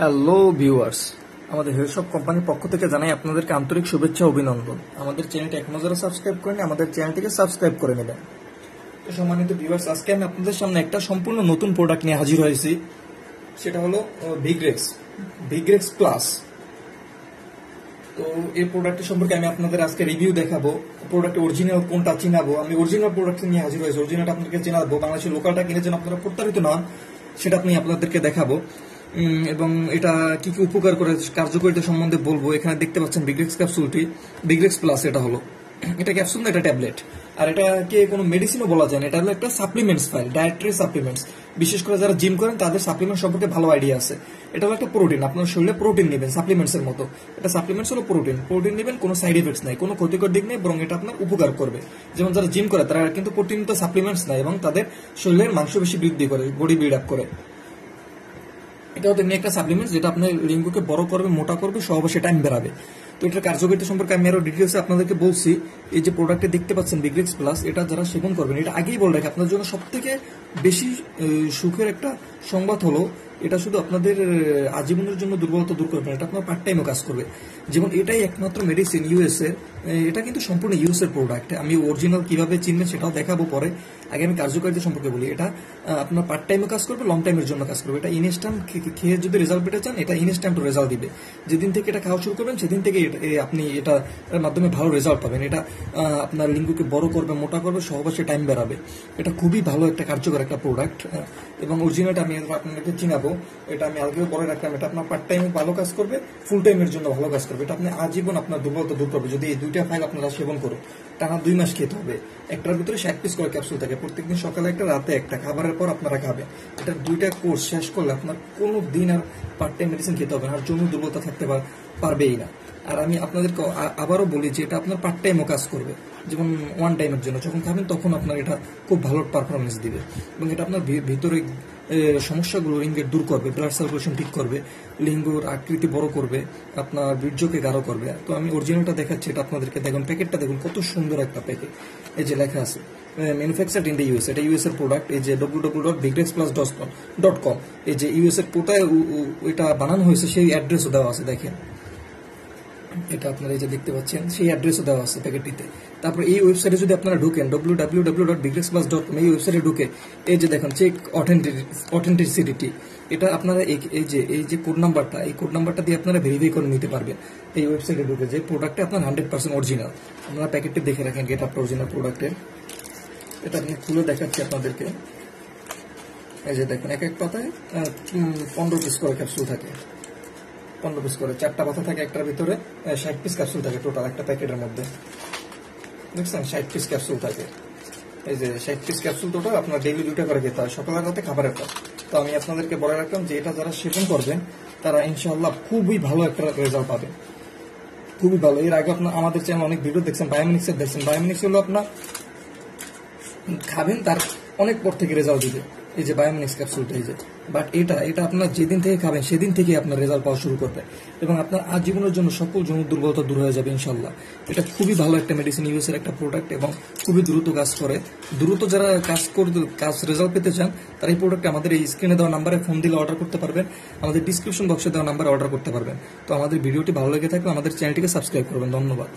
Hello viewers আমাদের হেলসব কোম্পানির পক্ষ থেকে জানাই আপনাদেরকে আন্তরিক শুভেচ্ছা, অভিনন্দন। আমাদের চ্যানেলটি এখনও যারা সাবস্ক্রাইব করেনি আমাদের চ্যানেলটিকে সাবস্ক্রাইব করে নেবেন। তো সম্মানিত ভিউয়ার্স আজকে আমি আপনাদের সামনে একটা সম্পূর্ণ নতুন প্রোডাক্ট নিয়ে হাজির হয়েছি। সেটা হলো ভিগ্রেক্স ভিগ্রেক্স প্লাস তো এই প্রোডাক্টের সম্পর্কে আমি আপনাদের আজকে রিভিউ দেখাবো। প্রোডাক্ট অরিজিনাল কোনটা চিনাবো? আমি অরিজিনাল প্রোডাক্ট নিয়ে হাজির হয়েছি। অরিজিনালটা আপনাদেরকে চিনাবো বাংলাদেশের লোকালটা কিনে যেন আপনারা প্রতারিত না সেটা আপনি আপনাদেরকে দেখাবো। এবং এটা কি কি উপকার করে কার্যকারিতা সম্বন্ধে বলব। এখানে দেখতে পাচ্ছেন বিগ্রেক্স ক্যাপসুলটি বিগ্রেক্স প্লাস এটা হলো। এটা ক্যাপসুল না, এটা ট্যাবলেট আর এটাকে কোনো মেডিসিনও বলা যায় না, এটা হলো একটা সাপ্লিমেন্টস ফাইল ডায়েটারি সাপ্লিমেন্টস বিশেষ করে যারা জিম করেন, তাদের সাপ্লিমেন্ট সম্পর্কে ভালো আইডিয়া আছে। এটা হলো একটা প্রোটিন আপনার শরীরে প্রোটিন নেবেন সাপ্লিমেন্টসের মতো। এটা সাপ্লিমেন্টস হলো প্রোটিন প্রোটিন নেবেন, কোনো সাইড এফেক্টস নাই, কোনো ক্ষতিকর দিক নেই, বরং এটা আপনার উপকার করবে। যেমন যারা জিম করে, তারা কিন্তু প্রোটিন তো সাপ্লিমেন্টস নাই এবং তাদের শরীরের মাংসপেশি বৃদ্ধি করে বডি বিল্ড আপ করে। এটাও তেমনি একটা সাপ্লিমেন্ট যেটা আপনার লিঙ্গকে বড় করবে, মোটা করবে সহবাসে টাইম বেড়াবে তো এটার কার্যকারিতা সম্পর্কে আমি আরও ডিটেলস আপনাদেরকে বলছি। এই যে প্রোডাক্টে দেখতে পাচ্ছেন বিগ্রিক্স প্লাস এটা যারা সেবন করবেন, এটা আগেই বলে রাখি আপনার জন্য সব থেকে বেশি সুখের একটা সংবাদ হলো এটা শুধু আপনাদের আজীবনের জন্য দুর্বলতা দূর করবে এটা আপনার পার্ট টাইমও কাজ করবে। যেমন এটাই একমাত্র মেডিসিন ইউএস এর এটা কিন্তু সম্পূর্ণ ইউএস এর প্রোডাক্ট আমি অরিজিনাল কীভাবে চিনবেন সেটাও দেখাবো পরে। আগে আমি কার্যকারিতা সম্পর্কে বলি, এটা আপনার পার্ট টাইমও কাজ করবে লং টাইমের জন্য কাজ করবে। এটা ইনস্ট্যান্ট খেয়ে যদি রেজাল্ট পেতে চান, এটা ইনস্ট্যান্ট রেজাল্ট দিবে। যেদিন থেকে এটা খাওয়া শুরু করবেন, সেদিন থেকে আপনি এটা মাধ্যমে ভালো রেজাল্ট পাবেন। এটা আপনার লিঙ্গকে বড় করবে, মোটা করবে, সহবাসে টাইম বেড়াবে। এটা খুবই ভালো একটা কার্যকর একটা প্রোডাক্ট এবং অরিজিনালটা আমি আপনাদেরকে চিনাবো। এটা আমি আগেও বলে রাখলাম, এটা আপনার পার্ট টাইমে ভালো কাজ করবে ফুল টাইমের জন্য ভালো কাজ করবে। এটা আপনি আজীবন আপনার দুর্বলতা দূর করবে। যদি এই দুইটা ফাইল আপনারা সেবন করো, টানা দুই মাস খেতে হবে। একটার ভিতরে ষাট পিস করে ক্যাপসুল থাকে। প্রত্যেকদিন সকালে একটা, রাতে একটা, খাবারের পর আপনারা খাবে। এটা দুইটা কোর্স শেষ করলে আপনার কোনো দিন আর পার্ট টাইম মেডিসিন খেতে হবে না, আর জমি দুর্বলতা থাকতে পার- পারবেই না। আর আমি আপনাদেরকে আবারও বলি যে এটা আপনার পার্ট টাইমও কাজ করবে। যেমন ওয়ান টাইমের জন্য। যখন খাবেন, তখন আপনার এটা খুব ভালো পারফরমেন্স দিবে। এবং এটা আপনার ভিতরে সমস্যাগুলো লিঙ্গের দূর করবে ব্লাড সার্কুলেশন ঠিক করবে, লিঙ্গর আকৃতি বড় করবে, আপনার বীর্যকে গাঢ় করবে। তো আমি অরিজিনালটা দেখাচ্ছি, এটা আপনাদেরকে দেখুন। প্যাকেটটা দেখুন, কত সুন্দর একটা প্যাকেট। এই যে লেখা আছে ম্যানুফ্যাকচার্ড ইন দ্য ইউএস এটা ইউএস এর প্রোডাক্ট এই যে W W dot বিগ্রেক্স plus dot com dot com এই যে ইউএস এর কোথায় এটা বানানো হয়েছে, সেই অ্যাড্রেসও দেওয়া আছে, দেখেন। এটা আপনারা এই যে দেখতে পাচ্ছেন, সেই অ্যাড্রেসও দেওয়া আছে প্যাকেটটিতে তারপর এই ওয়েবসাইটে যদি আপনারা ঢুকেন ডব্লিউ ডাব্লিউ ডাব্লিউ ডট বিগ্রেক্স প্লাস ডট কম এই ওয়েবসাইটে ঢুকে, এই যে দেখেন চেক অথেন্টিসিটি এটা আপনারা এই- যে, এই যে কোড নাম্বারটা এই কোড নাম্বারটা দিয়ে আপনারা ভেরিফাই করে নিতে পারবেন। এই ওয়েবসাইটে ঢুকে যে প্রোডাক্টটা আপনার হান্ড্রেড পার্সেন্ট অরিজিনাল আপনারা প্যাকেটটি দেখে রাখেন গেট আপটা অরিজিনাল প্রোডাক্টের এটা আমি খুলে দেখাচ্ছি আপনাদেরকে। এই যে দেখুন, এক এক পাতায় পনেরো পিস করে ক্যাপসুল থাকে। পনেরো পিস করে। চারটা পাতা থাকে একটার ভিতরে ষাট পিস ক্যাপসুল থাকে টোটাল একটা প্যাকেটের মধ্যে। দেখছেন? ষাট পিস ক্যাপসুল থাকে। এই যে ষাট পিস ক্যাপসুল টোটাল আপনার ডেইলি দুটো করে খেতে হয়, সকালের রাতে খাবারের পর। তো আমি আপনাদেরকে বলে রাখলাম যে এটা যারা সেবন করবেন, তারা ইনশাল্লাহ খুবই ভালো একটা রেজাল্ট পাবেন। খুবই ভালো। এর আগে আপনার আমাদের চ্যানেল অনেক ভিডিও দেখছেন বায়োমিনিক্স এর দেখছেন। বায়োমিনিক্স হলো আপনার খাবেন, তার অনেক পর থেকে রেজাল্ট দিবে। এই যে বায়োমিনিক্স ক্যাপসুলটা এই যে। বাট এটা এটা আপনার যেদিন থেকে খাবেন, সেদিন থেকে আপনার রেজাল্ট পাওয়া শুরু করবে। এবং আপনার আজীবনের জন্য সকল জন্য দুর্বলতা দূর হয়ে যাবে ইনশাল্লাহ এটা খুবই ভালো একটা মেডিসিন ইউএস এর একটা প্রোডাক্ট এবং খুবই দ্রুত কাজ করে। দ্রুত যারা কাজ করতে কাজ রেজাল্ট পেতে চান, তারা এই প্রোডাক্ট আমাদের এই স্ক্রিনে দেওয়া নাম্বারে ফোন দিলে অর্ডার করতে পারবেন। আমাদের ডিসক্রিপশন বক্সে দেওয়া নাম্বারে অর্ডার করতে পারবেন। তো আমাদের ভিডিওটি ভালো লেগে থাকলে আমাদের চ্যানেলটিকে সাবস্ক্রাইব করবেন। ধন্যবাদ।